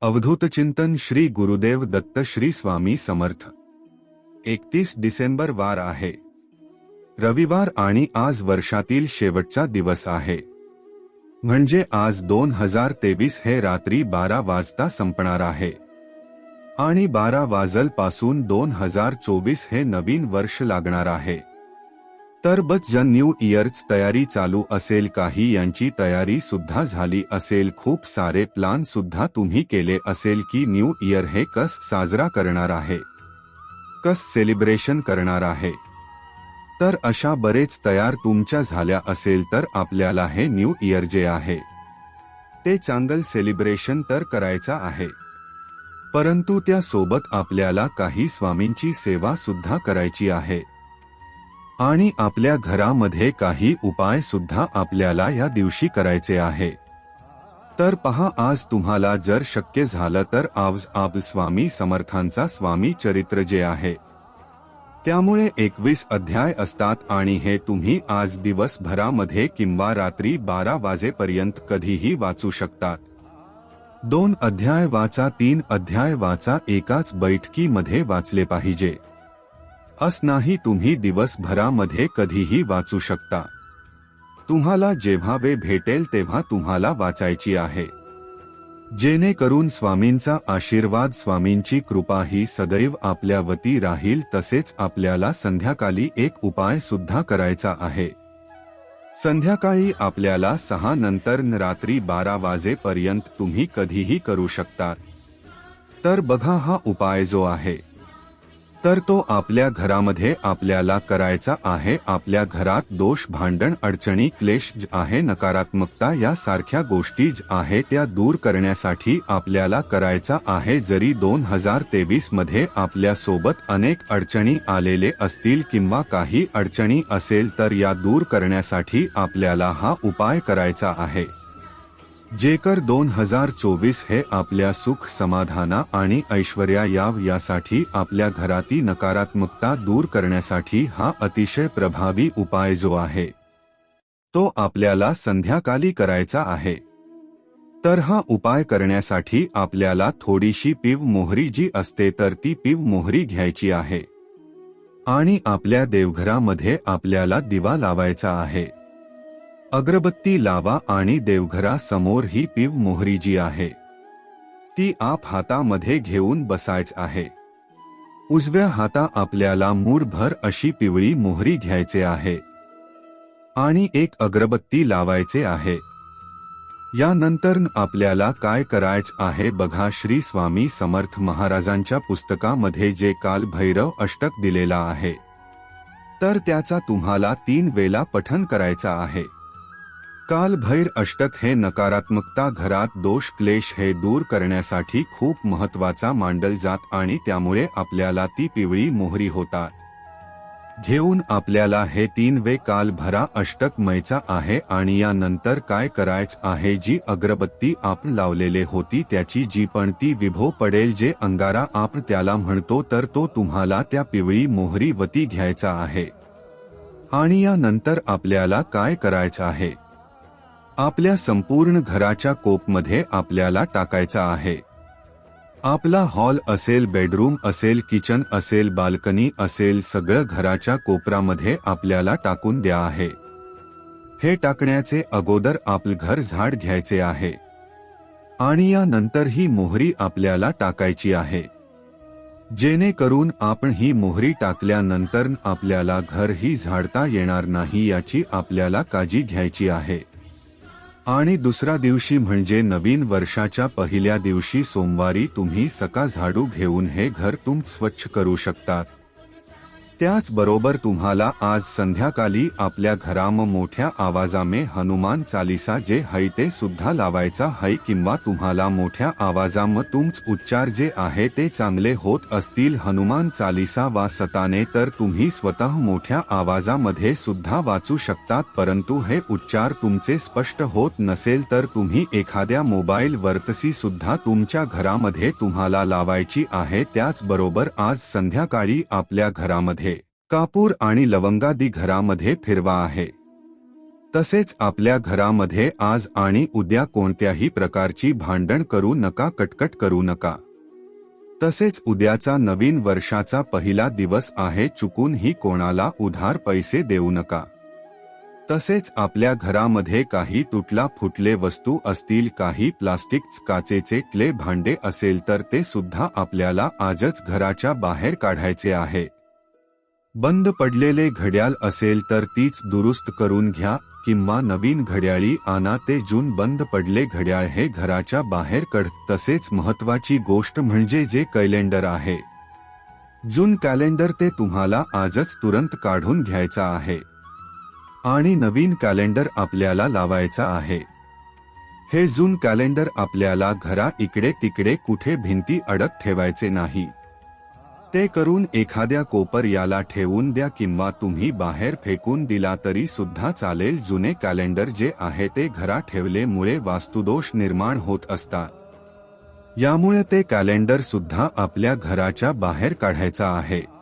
अवधूत चिंतन श्री गुरुदेव दत्त श्री स्वामी समर्थ. एकतीस डिसेंबर वार आहे. रविवार आणि आज वर्षातील शेवटचा दिवस आहे. म्हणजे आज दोन हजार तेवीस हे रात्री बारा वाजता संपणार आहे. आणि बारा वाजलपासून दोन हजार चोवीस हे नवीन वर्ष लागणार आहे. तर बच न्यू इयरच तयारी चालू असेल काही यांची तयारी सुद्धा झाली असेल. खूप सारे प्लान सुद्धा तुम्ही केले असेल की न्यू इयर हे कस साजरा करणार आहे? कस सेलिब्रेशन करणार आहे? तर अशा बरेच तयार तुमच्या झाल्या असेल तर आपल्याला हे न्यू इयर जे आहे ते चांगल सेलिब्रेशन तर करायचा आहे. परंतु त्यासोबत आपल्याला काही स्वामींची सेवा सुद्धा करायची आहे. आणि आपल्या घरामध्ये काही उपाय सुद्धा आपल्याला या दिवशी करायचे आहे. तर पहा आज तुम्हाला जर शक्य झालं तर आज आब स्वामी समर्थांचा स्वामी चरित्र जे आहे. त्यामुळे एकवीस अध्याय असतात आणि हे तुम्ही आज दिवसभरामध्ये किंवा रात्री बारा वाजेपर्यंत कधीही वाचू शकतात. दोन अध्याय वाचा तीन अध्याय वाचा एकाच बैठकीमध्ये वाचले पाहिजे. असनाही तुम्ही दिवसभरामध्ये कधीही वाचू शकता. तुम्हाला जेव्हा वे भेटेल तेव्हा तुम्हाला वाचायची आहे. जेणेकरून स्वामींचा आशीर्वाद स्वामींची कृपा ही सदैव आपल्या वती राहील तसेच आपल्याला संध्याकाळी एक उपाय सुद्धा करायचा आहे. संध्याकाळी आपल्याला सहा नंतर न रात्री बारा वाजेपर्यंत तुम्ही कधीही करू शकता. तर बघा हा उपाय जो आहे. तर तो आपल्या घरामध्ये आपल्याला करायचा आहे. आपल्या घरात दोष भांडण अडचणी क्लेश आहे. नकारात्मकता यासारख्या गोष्टी आहे. त्या दूर करण्यासाठी आपल्याला करायचा आहे. जरी दोन हजार तेवीसमध्ये आपल्यासोबत अनेक अडचणी आलेले असतील किंवा काही अडचणी असेल तर या दूर करण्यासाठी आपल्याला हा उपाय करायचा आहे. जेकर दोन हजार चोवीस हे आपल्या सुख समाधाना आणि ऐश्वर्या याव यासाठी आपल्या घराती नकारात्मकता दूर करण्यासाठी हा अतिशय प्रभावी उपाय जो आहे तो आपल्याला संध्याकाळी करायचा आहे. तर हा उपाय करण्यासाठी आपल्याला थोडीशी पीव मोहरी जी असते तर ती पीव मोहरी घ्यायची आहे. आणि आपल्या देवघरामध्ये आपल्याला दिवा लावायचा आहे. अगरबत्ती लावा आणि देवघरासमोर ही पिव मोहरी जी आहे. ती आप हातामध्ये घेऊन बसायच आहे. उजव्या हाता आपल्याला मूरभर अशी पिवळी मोहरी घ्यायचे आहे. आणि एक अगरबत्ती लावायचे आहे. यानंतर आपल्याला काय करायच आहे बघा श्री स्वामी समर्थ महाराजांच्या पुस्तकामध्ये जे काल भैरव अष्टक दिलेला आहे. तर त्याचा तुम्हाला तीन वेला पठन करायचा आहे. काल भैर अष्टक हे नकारात्मकता घरात दोष क्लेश हे दूर करण्यासाठी खूप महत्त्वाचा मांडल जात आणि त्यामुळे आपल्याला ती पिवळी मोहरी होतात घेऊन आपल्याला हे तीन वे काल भरा अष्टक मैचा आहे आणि यानंतर काय करायच आहे जी अगरबत्ती आपण लावलेले होती त्याची जी पण ती विभो पडेल जे अंगारा आपण त्याला म्हणतो तर तो तुम्हाला त्या पिवळी मोहरी वती घ्यायचा आहे. आणि यानंतर आपल्याला काय करायचं आहे? आपल्या संपूर्ण घराच्या कोपमध्ये आपल्याला टाकायचा आहे. आपला हॉल असेल बेडरूम असेल किचन असेल बाल्कनी असेल सगळं घराच्या कोपरामध्ये आपल्याला टाकून द्या आहे. हे टाकण्याचे अगोदर आपलं घर झाड घ्यायचे आहे. आणि यानंतर ही मोहरी आपल्याला टाकायची आहे. जेणेकरून आपण ही मोहरी टाकल्यानंतर आपल्याला घर ही झाडता येणार नाही याची आपल्याला काळजी घ्यायची आहे. आणि दुसरा दिवशी म्हणजे नवीन वर्षाच्या पहिल्या दिवशी सोमवारी तुम्ही सका झाडू घेऊन हे घर तुम स्वच्छ करू शकतात. त्याचबरोबर तुम्हाला आज संध्याकाळी आपल्या घराम मोठ्या आवाजामे हनुमान चालिसा जे है ते सुद्धा लावायचा है किंवा तुम्हाला मोठ्या आवाजाम तुमच उच्चार जे आहे ते चांगले होत असतील हनुमान चालिसा वा सताने तर तुम्ही स्वतः मोठ्या आवाजामध्ये सुद्धा वाचू शकतात परंतु हे उच्चार तुमचे स्पष्ट होत नसेल तर तुम्ही एखाद्या मोबाईल वर्तसी सुद्धा तुमच्या घरामध्ये तुम्हाला लावायची आहे. त्याचबरोबर आज संध्याकाळी आपल्या घरामध्ये कापूर आणि लवंगादी घरामध्ये फिरवा आहे. तसेच आपल्या घरामध्ये आज आणि उद्या कोणत्याही प्रकारची भांडण करू नका कटकट करू नका. तसेच उद्याचा नवीन वर्षाचा पहिला दिवस आहे चुकूनही कोणाला उधार पैसे देऊ नका. तसेच आपल्या घरामध्ये काही तुटला फुटले वस्तू असतील काही प्लास्टिक काचेचे ट्ले भांडे असेल तर ते सुद्धा आपल्याला आजच घराच्या बाहेर काढायचे आहे. बंद पडलेले घड्याळ असेल तर तीच दुरुस्त करून घ्या किंवा नवीन घड्याळी आणा ते जून बंद पडले घड्याळ हे घराच्या बाहेर कढ. तसेच महत्वाची गोष्ट म्हणजे जे कॅलेंडर आहे. जून कॅलेंडर ते तुम्हाला आजच तुरंत काढून घ्यायचा आहे. आणि नवीन कॅलेंडर आपल्याला लावायचा आहे. हे जून कॅलेंडर आपल्याला घरा इकडे तिकडे कुठे भिंती अडक ठेवायचे नाही. ते करून एखाद्या कोपर याला ठेवून द्या किंवा तुम्ही बाहेर फेकून दिला तरी सुद्धा चालेल. जुने कॅलेंडर जे आहे ते घरा ठेवलेमुळे वास्तुदोष निर्माण होत असतात. यामुळे ते कॅलेंडर सुद्धा आपल्या घराच्या बाहेर काढायचा आहे.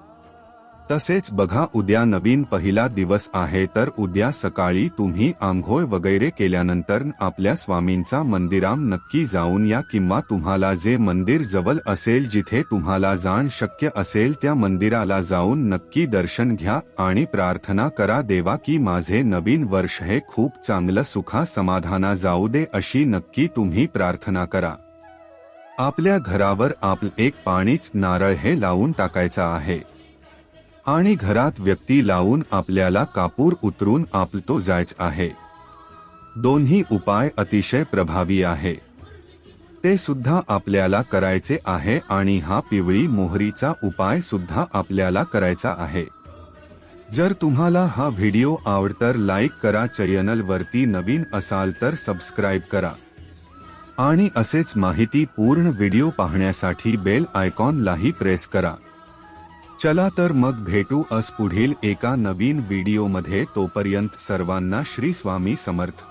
तसेच बघा उद्या नवीन पहिला दिवस आहे तर उद्या सकाळी तुम्ही आंघोळ वगैरे केल्यानंतर आपल्या स्वामींचा मंदिराम नक्की जाऊन या किंवा तुम्हाला जे मंदिर जवळ असेल जिथे तुम्हाला जाण शक्य असेल त्या मंदिराला जाऊन नक्की दर्शन घ्या आणि प्रार्थना करा देवा की माझे नवीन वर्ष हे खूप चांगलं सुखा समाधाना जाऊ दे अशी नक्की तुम्ही प्रार्थना करा. आपल्या घरावर आपलं एक पाणीच नारळ हे लावून टाकायचा आहे. आणि घरात व्यक्ती लावून आपल्याला कापूर उतरून आपलतो जायच आहे. दोन्ही उपाय अतिशय प्रभावी आहे. ते सुद्धा आपल्याला करायचे आहे आणि हा पिवळी मोहरीचा उपाय सुद्धा आपल्याला करायचा आहे. जर तुम्हाला हा व्हिडिओ आवडतर लाईक करा चॅनलवरती नवीन असाल तर सबस्क्राईब करा. आणि असेच माहिती पूर्ण व्हिडिओ पाहण्यासाठी बेल आयकॉनलाही प्रेस करा. चला तर मग भेटू अस पुढील एका नवीन व्हिडिओमध्ये तोपर्यंत सर्वांना श्री स्वामी समर्थ.